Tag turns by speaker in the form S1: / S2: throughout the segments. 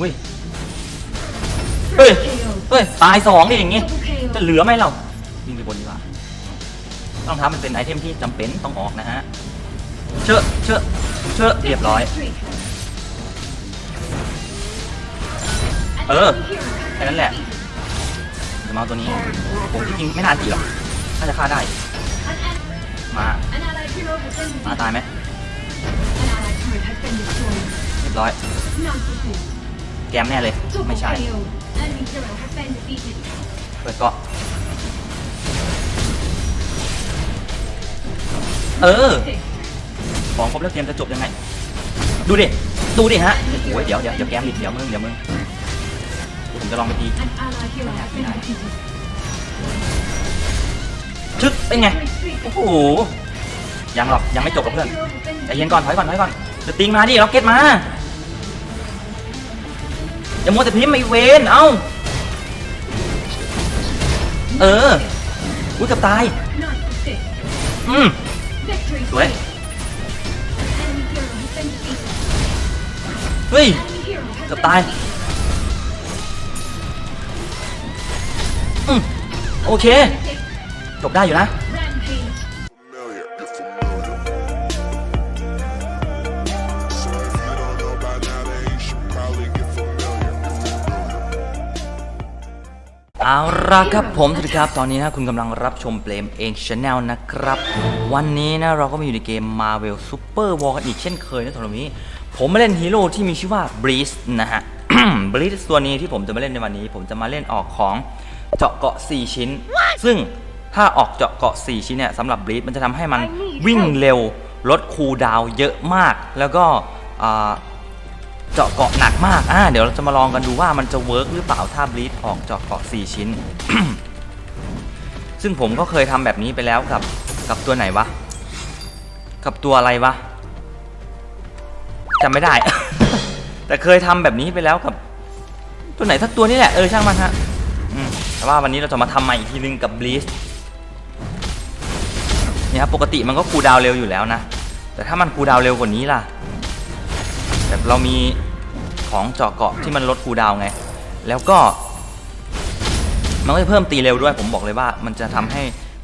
S1: อุ้ย เฮ้ย เฮ้ย ตายสองดิอย่างงี้ จะเหลือไหมเราวิ่งไปบนดีกว่าต้องทำมันเป็นไอเทมที่จำเป็นต้องออกนะฮะ เชอะเชอะเชอะเรียบร้อย เออ แค่นั้นแหละจะมาตัวนี้ ผมจริงไม่น่าจีหรอก น่าจะฆ่าได้ มา มาตายไหมเรียบร้อย แกมแน่เลย ไม่ใช่ เปิดเกาะ เออ ของครบแล้วเกมจะจบยังไง ดูดิ ดูดิฮะ โอ้ยเดี๋ยวเดี๋ยวเดี๋ยวแกมดิเดี๋ยวมึงเดี๋ยวมึงผมจะลองไปตีชึกเป็นไง โอ้โห ยังหรอกยังไม่จบกับเพื่อนใจเย็นก่อนถอยก่อนถอยก่อนเดี๋ยวติงมาดิล็อกเก็ตมา อย่ามัวแต่พิมพ์ไม่เวนเอ้า เอออุ้ยกับตาย อืมสวยเฮ้ยกับตาย อืมโอเค จบได้อยู่นะ เอาละครับผมสวัสดีครับ ตอนนี้นะคุณกำลังรับชมเปลมเองชาแนลนะครับ วันนี้นะเราก็มาอยู่ในเกม Marvel Super War กันอีกเช่นเคยนะตรงนี้ ผมมาเล่นฮีโร่ที่มีชื่อว่า Breeze นะฮะ Breeze ตัวนี้ที่ผมจะมาเล่นในวันนี้ ผมจะมาเล่นออกของเจาะเกาะ 4 ชิ้น ซึ่งถ้าออกเจาะเกาะ 4 ชิ้นเนี่ยสำหรับ Breeze มันจะทำให้มันวิ่งเร็วลดคูลดาวเยอะมาก แล้วก็ เจาะเกาะหนักมากอ่าเดี๋ยวเราจะมาลองกันดูว่ามันจะเวิร์กหรือเปล่าถ้าบลีดออกเจาะเกาะ 4 ชิ้น ซึ่งผมก็เคยทำแบบนี้ไปแล้วกับ กับตัวไหนวะ กับตัวอะไรวะจำไม่ได้ แต่เคยทำแบบนี้ไปแล้วกับ ตัวไหนสักตัวนี่แหละ เออช่างมันฮะแต่ว่าวันนี้เราจะมาทำใหม่อีกทีนึงกับบลีดเนี่ยครับปกติมันก็คูดาวเร็วอยู่แล้วนะ แต่ถ้ามันคูดาวเร็วกว่านี้ล่ะแบบเรามี ของเจาะเกาะที่มันลดคูดาวไง แล้วก็ มันก็จะเพิ่มตีเร็วด้วยผมบอกเลยว่า มันจะทำให้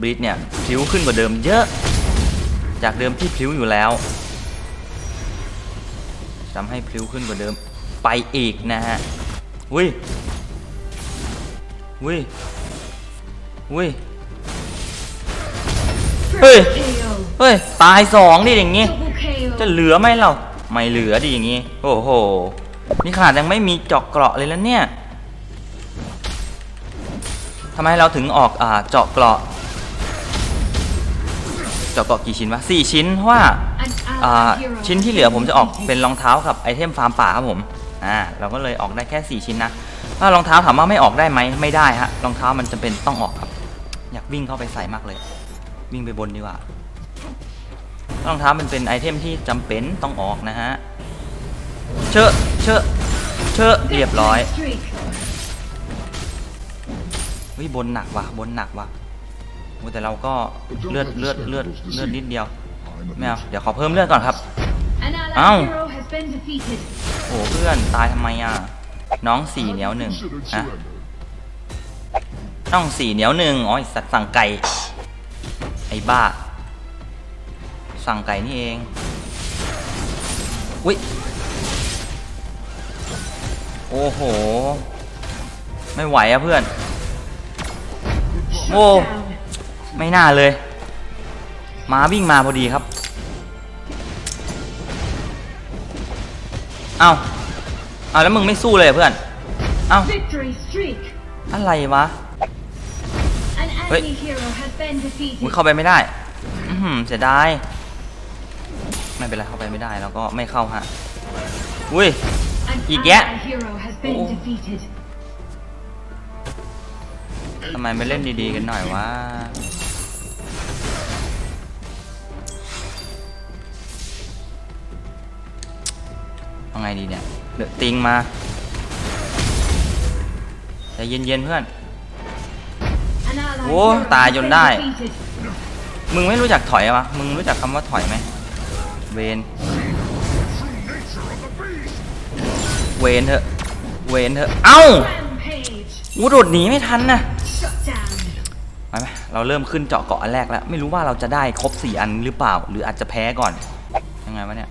S1: บรีดเนี่ยพลิ้วขึ้นกว่าเดิมเยอะ จากเดิมที่พลิ้วอยู่แล้วทำให้พลิ้วขึ้นกว่าเดิมไปอีกนะฮะวุ้ยวุ้ยวุ้ยเฮ้ย เฮ้ย ตายสองดิอย่างงี้ จะเหลือไหมเรา ไม่เหลือดิอย่างงี้ โอ้โห นี่ขนาดยังไม่มีเจาะเกราะเลยแล้วเนี่ยทำไมเราถึงออกอ่าเจาะเกราะ เจาะเกราะกี่ชิ้นวะสี่ชิ้นเพราะว่าอ่าชิ้นที่เหลือผมจะออกเป็นรองเท้ากับไอเทมฟาร์มป่าครับผมอ่าเราก็เลยออกได้แค่สี่ชิ้นนะถ้ารองเท้าถามว่าไม่ออกได้ไหมไม่ได้ฮะรองเท้ามันจะเป็นต้องออกครับ อยากวิ่งเข้าไปใส่มากเลย วิ่งไปบนดีกว่ารองเท้ามันเป็นไอเทมที่จำเป็นต้องออกนะฮะ เชอะเชอะเชอะเรียบร้อยวิบนหนักว่ะบนหนักว่ะโอ้แต่เราก็เลือดเลือดเลือดเลือดนิดเดียวไม่เอาเดี๋ยวขอเพิ่มเลือดก่อนครับ
S2: เอ้า
S1: โอ้เพื่อนตายทำไมอะน้องสี่เหนียวหนึ่งฮะน้องสี่เหนียวหนึ่งอ๋อไอ้สัตว์สั่งไก่ไอ้บ้า สั่งไก่นี่เองอุ้ย โอ้โห ไม่ไหวอะเพื่อน โอ้ ไม่น่าเลย มาวิ่งมาพอดีครับ เอาเอาแล้วมึงไม่สู้เลยเหรอเพื่อน เอา
S2: Victory streak.
S1: อะไรวะ
S2: An
S1: Wait.
S2: enemy hero has been
S1: มึง
S2: defeated.
S1: เข้าไปไม่ได้อือหือเสียดาย ไม่เป็นไรเข้าไปไม่ได้แล้วก็ไม่เข้าฮะ อุ้ย
S2: An
S1: You get-
S2: ally hero has been
S1: Oh.
S2: defeated.
S1: ทำไมไม่เล่นดีๆกันหน่อยวะเอาไงดีเนี่ยเดอะติงมาใจเย็นๆเพื่อน
S2: An ally
S1: Oh,
S2: hero
S1: ตาย
S2: has
S1: จน
S2: been
S1: ได้
S2: defeated.
S1: มึงไม่รู้จักถอยวะ มึงรู้จักคำว่าถอยไหม เวน เวนเถอะ เวนเถอะ เอ้าวูโดดหนีไม่ทันนะ
S2: Shut down.
S1: ไปไหมเราเริ่มขึ้นเจาะเกาะอันแรกแล้ว ไม่รู้ว่าเราจะได้ครบสี่อันหรือเปล่า หรืออาจจะแพ้ก่อน ยังไงวะเนี่ย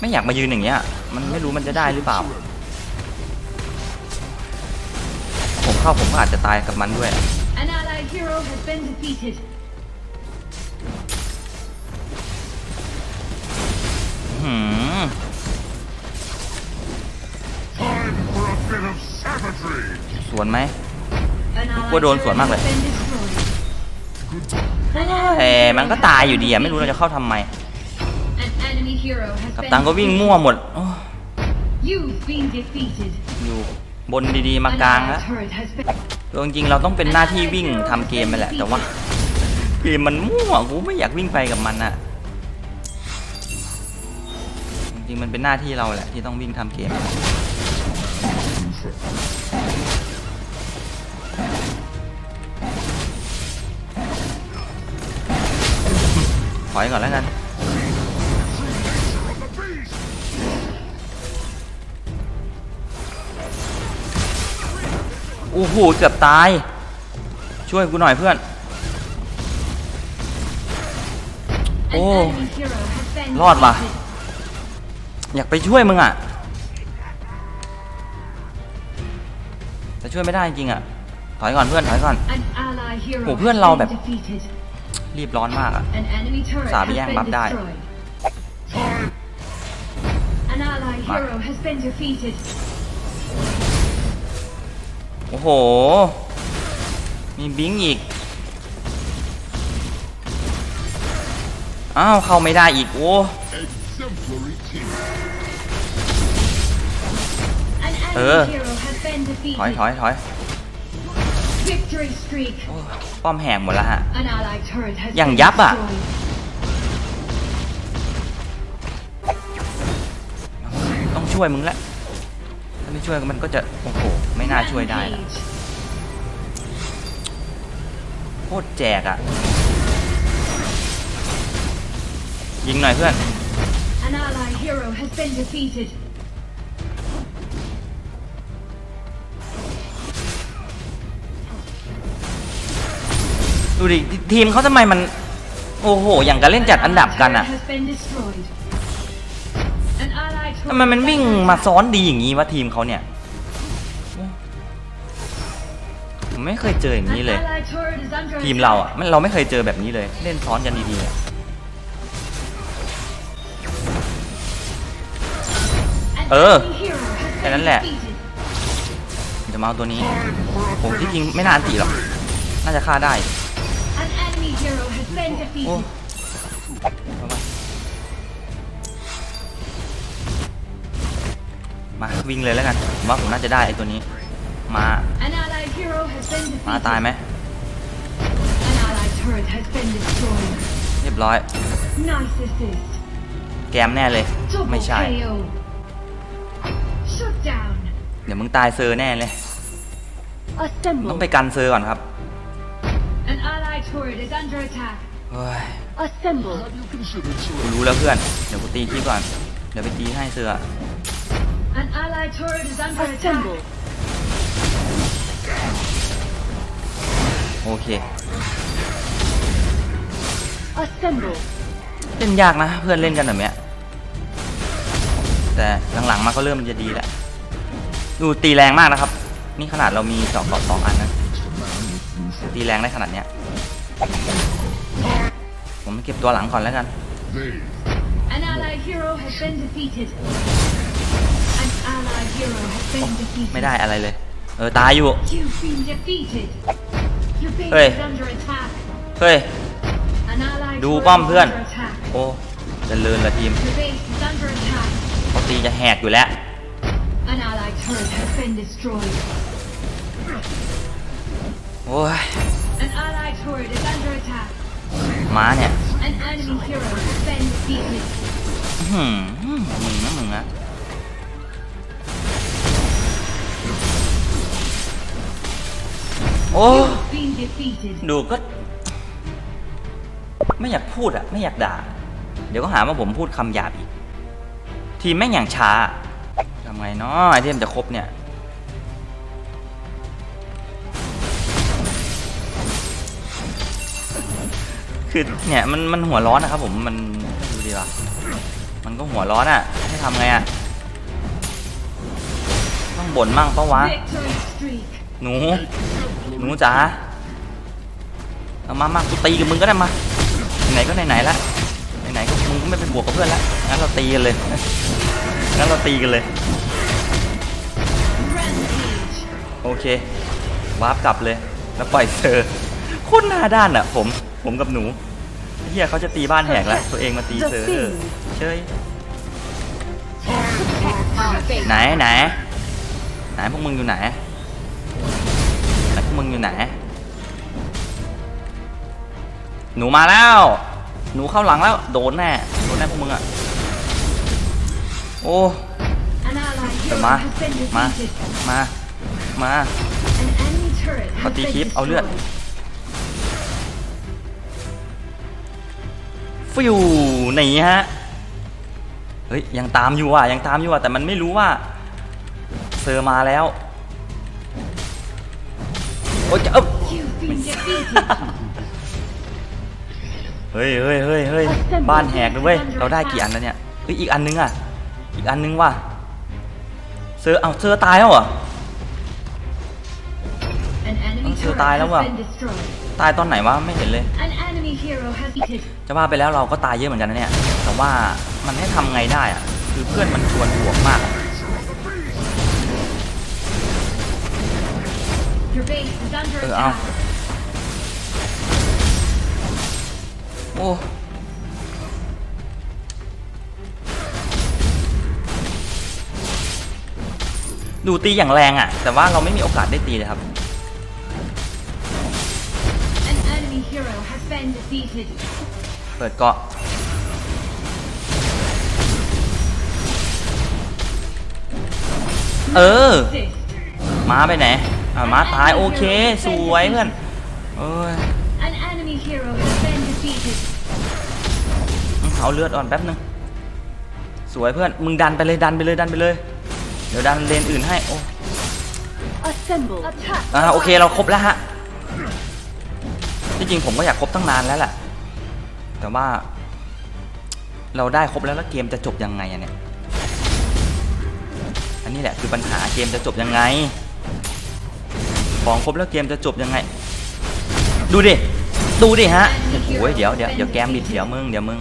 S1: ไม่อยากมายืนอย่างเงี้ย มันไม่รู้มันจะได้หรือเปล่า ผมเข้าผมก็อาจจะตายกับมันด้วย หืม
S3: Time for a bit of savagery.
S1: สวนไหม
S2: An allied
S1: กลัวโดนสวนมากเลย
S2: has been destroyed.
S1: แต่มันก็ตายอยู่ดีอะไม่รู้เราจะเข้าทำไม
S2: An enemy hero has
S1: กับ
S2: been
S1: ตังก็วิ่ง
S2: defeated.
S1: มั่วหมดโอ้
S2: You've been defeated.
S1: อยู่บนดีๆมา
S2: An
S1: กลาง
S2: allied
S1: แล้ว
S2: turret has been
S1: จริงๆเราต้องเป็นหน้าที่วิ่งทำเกมไปแหละ แต่ว่าเกมมันมั่วกูไม่อยากวิ่งไปกับมันอะ ริงๆมันเป็นหน้าที่เราแหละที่ต้องวิ่งทำเกม ถอยก่อนแล้วกันโอ้โหเกือบตาย ช่วยกูหน่อยเพื่อน
S2: An
S1: Oh.
S2: enemy hero has been
S1: รอดว่ะ
S2: defeated.
S1: อยากไปช่วยมึงอะ แต่ช่วยไม่ได้จริงอะ ถอยก่อนเพื่อนถอยก่อน
S2: An allied hero
S1: โห
S2: has
S1: เพื่อนเราแบบ
S2: been defeated.
S1: รีบร้อนมากอะ
S2: An enemy turret
S1: สา
S2: has
S1: ไปแย่ง
S2: been
S1: บัฟได้
S2: destroyed. An allied
S1: มา
S2: hero has been defeated.
S1: โอ้โห มีบิงอีก อ้าว เข้าไม่ได้อีก โอ้
S3: Exemplary team.
S2: An enemy
S1: Ờ.
S2: hero has been
S1: ถอย
S2: defeated.
S1: ถอยถอย
S2: Victory streak.
S1: โอ้ป้อมแหกหมดแล้วฮะ
S2: An allied turret has
S1: อย่าง
S2: been
S1: ยับอะ
S2: destroyed.
S1: ต้องช่วยมึงแล้วถ้าไม่ช่วยมันก็จะ โอ้โห ไม่น่าช่วยได้นะ
S2: Rampage.
S1: โคตรแจกอะ ยิงหน่อยเพื่อน
S2: An allied hero has been defeated.
S1: ดูดิททีมเขาทำไมมัน โอ้โห อย่างกับเล่นจัดอันดับกันอะ
S2: An allied turret has been destroyed. An allied turret
S1: ทำไมมันวิ่ง
S2: has been
S1: มาซ้อนดีอย่างนี้วะทีมเขาเนี่ยโอ้ผมไม่เคยเจออย่างนี้เลย
S2: An allied turret is under
S1: ทีมเรา
S2: attack.
S1: อะมันเราไม่เคยเจอแบบนี้เลย เล่นซ้อนกันดีๆอะ เออ
S2: enemy hero has
S1: แค่
S2: been
S1: นั้นแหละ
S2: defeated.
S1: ผมจะมาเอาตัวนี้
S3: Time for a
S1: ผม
S3: bit
S1: ที่
S3: of
S1: จริงไม่นานตีหรอก น่าจะฆ่าได้
S2: An enemy hero has been
S1: โอ้
S2: defeated.
S1: เอามามาวิ่งเลยแล้วกันผมว่าผมน่าจะได้ไอ้ตัวนี้ มา
S2: An allied hero has been
S1: มา
S2: defeated.
S1: ตายไหม
S2: An allied turret has been destroyed.
S1: เรียบร้อย
S2: Nice assist.
S1: แกมแน่เลย
S2: Double
S1: ไม่ใช่
S2: KO. Shut down.
S1: เดี๋ยวมึงตายเซอร์แน่เลยต้อ
S2: Assemble.
S1: งไปกันเซอร์ก่อนครับ
S2: An allied turret is under attack.
S1: เฮ้ย
S2: Assemble.
S3: Have you considered
S1: กู
S3: surrender?
S1: รู้แล้วเพื่อน เดี๋ยวกูตีขี้ก่อน เดี๋ยวไปตีให้เซอร์อะ
S2: An allied turret is under attack.
S1: โอเค
S2: Assemble.
S1: เล่นยากนะเพื่อนเล่นกันแบบเนี้ยแต่หลังๆมาก็เริ่มจะดีแล้ว ดูตีแรงมากนะครับ นี่ขนาดเรามีสองต่อสองอันนะตีแรงได้ขนาดเนี้ย ผมเก็บตัวหลังก่อนแล้วกัน
S3: They
S2: An allied hero has been defeated. An allied hero has been defeated.
S1: ไม่ได้อะไรเลย เออตายอยู่
S2: You've been defeated. Your base
S1: Hey.
S2: is under attack.
S1: เฮ้ย
S2: An allied
S1: ดู
S2: turret
S1: ป้อม
S2: is
S1: เพื่อน
S2: under attack.
S1: โอ้เจริญละทีม
S2: Your base is under attack.
S1: เขาตีจะแหกอยู่แล้ว
S2: An allied turret has been destroyed.
S1: โอ้ย
S2: An allied turret is under attack.
S1: ม้าเนี่ย
S2: An enemy hero has been defeated.
S1: อื้อหือมึงนะมึงนะ โอ้
S2: You've been defeated.
S1: ดูก็ ไม่อยากพูดอะไม่อยากด่า เดี๋ยวก็หาว่าผมพูดคำหยาบอีก ทีทีมแม่งอย่างช้าทำไงเนาะไอเทมจะครบเนี่ยคือเนี่ยมันมันหัวร้อนนะครับผมมันดูดีว่ะมันก็หัวร้อนอะให้ทำไงอะต้องบ่นมั่งปะวะหนูหนูจ๋าเอามามากูตีกับมึงก็ได้มาไหนก็ไหนๆละไหนๆก็มึงก็ไม่เป็นบวกกับเพื่อนละงั้นเราตีกันเลยงั้นเราตีกันเลย เค วาร์ปกลับเลย แล้วปล่อยเซอร์โคตรหน้าด้านอะ ผม ผมกับหนูเฮียเขาจะตีบ้านแหกแล้ว ตัวเองมาตีเซอร์เชย
S2: Our base.
S1: ไหนไหนไหนพวกมึงอยู่ไหนไหนพวกมึงอยู่ไหน หนูมาแล้ว หนูเข้าหลังแล้ว โดนแน่โดนแน่พวกมึงอะโอ้
S2: An ally
S1: เดี๋ยว
S2: hero
S1: มา
S2: has been
S1: มา
S2: defeated.
S1: มา มาขอตีคลิปเอาเลือด ฟิวหนีฮะ เฮ้ย ยังตามอยู่อะ ยังตามอยู่อะ แต่มันไม่รู้ว่า เซอร์มาแล้ว โอ้ยจะเอ้า
S2: You've been defeated.
S1: เฮ้ยเฮ้ยเฮ้ยเฮ้ยบ้านแหกเลยเว้ย เราได้กี่อันแล้วเนี่ยเฮ้ยอีกอันนึงอะ อีกอันนึงว่ะ เซอร์เอาเซอร์ตายแล้วเหรอ
S2: An enemy
S1: Ang
S2: turret
S1: tayo
S2: has
S1: lang ba?
S2: been destroyed.
S1: ตายตอนไหนวะไม่เห็นเลย
S2: An enemy hero has defeated.
S1: จะว่าไปแล้วเราก็ตายเยอะเหมือนกันนะเนี่ย แต่ว่ามันให้ทำไงได้อะคือเพื่อนมันชวนบวกมากอะ
S2: Your base is under
S1: เออเอา
S2: attack.
S1: โอ้ดูตีอย่างแรงอะ แต่ว่าเราไม่มีโอกาสได้ตีเลยครับ เปิดเกาะเออ
S2: Assist.
S1: ม้าไปไหนอ่าม้าตายโอเค สวยเพื่อนเอ้ย
S2: An enemy hero has been defeated.
S1: เอาเลือดอ่อนแป๊บนึง สวยเพื่อน มึงดันไปเลยดันไปเลยดันไปเลย เดี๋ยวดันเลนอื่นให้ โอ้
S2: Assemble. Attack.
S1: อ่าโอเคเราครบแล้วฮะ ที่จริงผมก็อยากครบตั้งนานแล้วแหละ แต่ว่า เราได้ครบแล้วแล้วเกมจะจบยังไงอะเนี่ย อันนี้แหละคือปัญหาเกมจะจบยังไง ของครบแล้วเกมจะจบยังไง ดูดิ ดูดิฮะ โอ้ยเดี๋ยวเดี๋ยวเดี๋ยวแกมบิดเดี๋ยวมึงเดี๋ยวมึง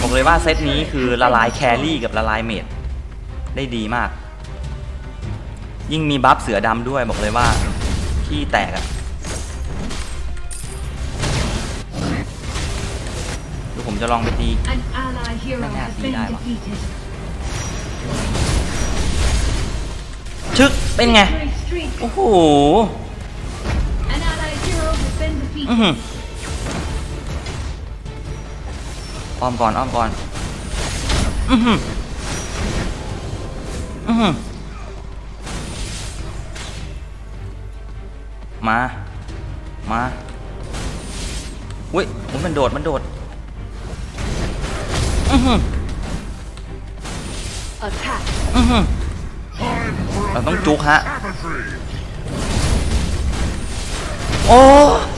S1: บอกเลยว่าเซตนี้คือละลายแครี่กับละลายเมดได้ดีมาก ยิ่งมีบัฟเสือดำด้วยบอกเลยว่า ขี้แตกอะเดี๋ยวผมจะลองไปตี
S2: An ally hero
S1: Đang
S2: has
S1: làm gì
S2: been
S1: đây mà?
S2: defeated.
S1: ชึกเป็นไง
S2: Victory streak.
S1: โอ้โห
S2: An ally hero has been
S1: อื้อ
S2: defeated.
S1: หืออ้อมก่อนอ้อมก่อน อือหืออือหือ มา มาอุ้ยอุ๊ยมันโดด มันโดดอือหือ
S2: Attack.
S1: อือหือเราต้องจุกฮะ โอ้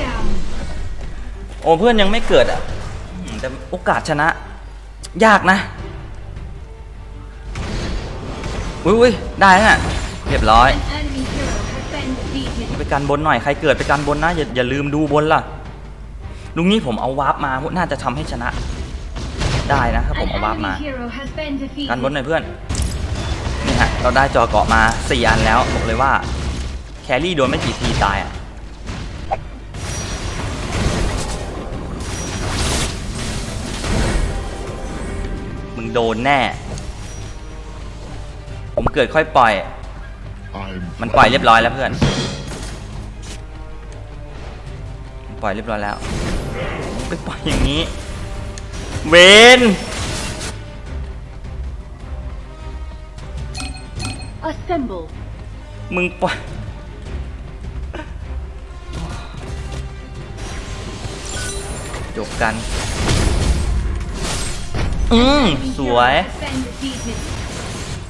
S2: Down.
S1: โอ้เพื่อนยังไม่เกิดอะอืมแต่โอกาสชนะ ยากนะอุ้ยอุ้ยได้แล้วน่ะเรียบร้อย ไปกันบนหน่อย ใครเกิดไปกันบนนะอย่าอย่าลืมดูบนล่ะลุงนี้ผมเอาวาร์ปมาน่าจะทำให้ชนะ ได้นะถ้าผม
S2: An
S1: เอาวาร์ป
S2: enemy
S1: มา
S2: hero has been
S1: กันบน
S2: defeated.
S1: หน่อยเพื่อนนี่ฮะเราได้จอเกาะมา4อันแล้วบอกเลยว่าแครี่โดนไม่กี่ทีตายอะมึงโดนแน่ ผมเกิดค่อยปล่อย
S3: I'm
S1: มันปล่อยเรียบร้อยแล้วเพื่อน ปล่อยเรียบร้อยแล้วไปปล่อยอย่างนี้ เวน
S2: Assemble.
S1: มึงปล่อยจบกัน อืม
S2: Enemy
S1: ส
S2: hero
S1: วย
S2: has been defeated.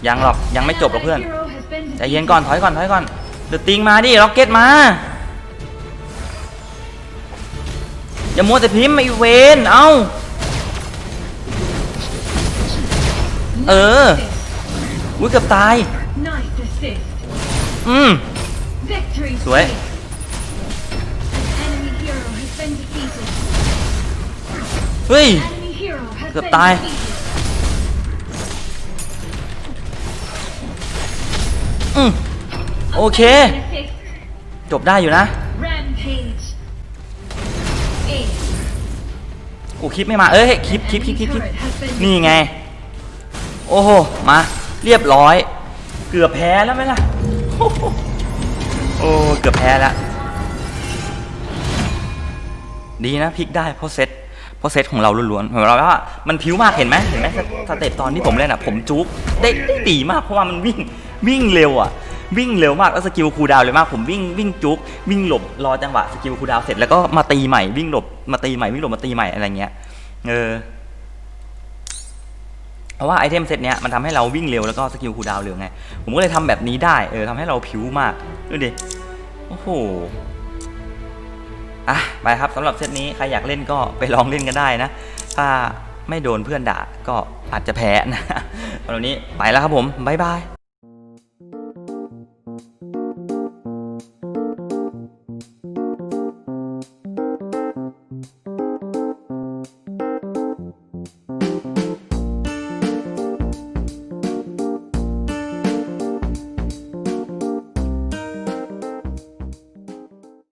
S1: ยังหรอกยังไม่จบหรอกเพื่อน
S2: Ally hero has been
S1: ใจเย็น
S2: defeated.
S1: ก่อนถอยก่อนถอยก่อนเดือดติงมาดิล็อกเก็ตมา อย่ามัวแต่พิมพ์ไอเวนเอ้า เอออุ้ยเกือบตาย อืม สวย เฮ้ย เกือบตาย อืม โอเค จบได้อยู่นะ กูคลิปไม่มา เอ้ยคลิปคลิปคลิปคลิปคลิปนี่ไง โอ้โห มา เรียบร้อย เกือบแพ้แล้วไหมล่ะ โอ้เกือบแพ้แล้ว ดีนะพลิกได้เพราะเซตเพราะเซตของเราล้วนๆเหมือนเราว่ามันพิ้วมากเห็นไหมเห็นไหมสสเต็ปตอนที่ผมเล่นอะ ผมจุ๊บได้ได้ดีมากเพราะว่ามันวิ่งวิ่งเร็วอะ วิ่งเร็วมากแล้วสกิลคูดาวเร็วมากผมวิ่งวิ่งจุ๊บวิ่งหลบรอจังหวะสกิลคูดาวเสร็จแล้วก็มาตีใหม่วิ่งหลบมาตีใหม่วิ่งหลบมาตีใหม่อะไรเงี้ยเออเพราะว่าไอเทมเซตเนี้ยมันทำให้เราวิ่งเร็วแล้วก็สกิลคูดาวเร็วไงผมก็เลยทำแบบนี้ได้เออทำให้เราผิวมากดูดิโอ้โหอะไปครับสำหรับเซตนี้ใครอยากเล่นก็ไปลองเล่นกันได้นะ ถ้าไม่โดนเพื่อนด่าก็อาจจะแพ้นะวันนี้ไปแล้วครับผมบ๊ายบาย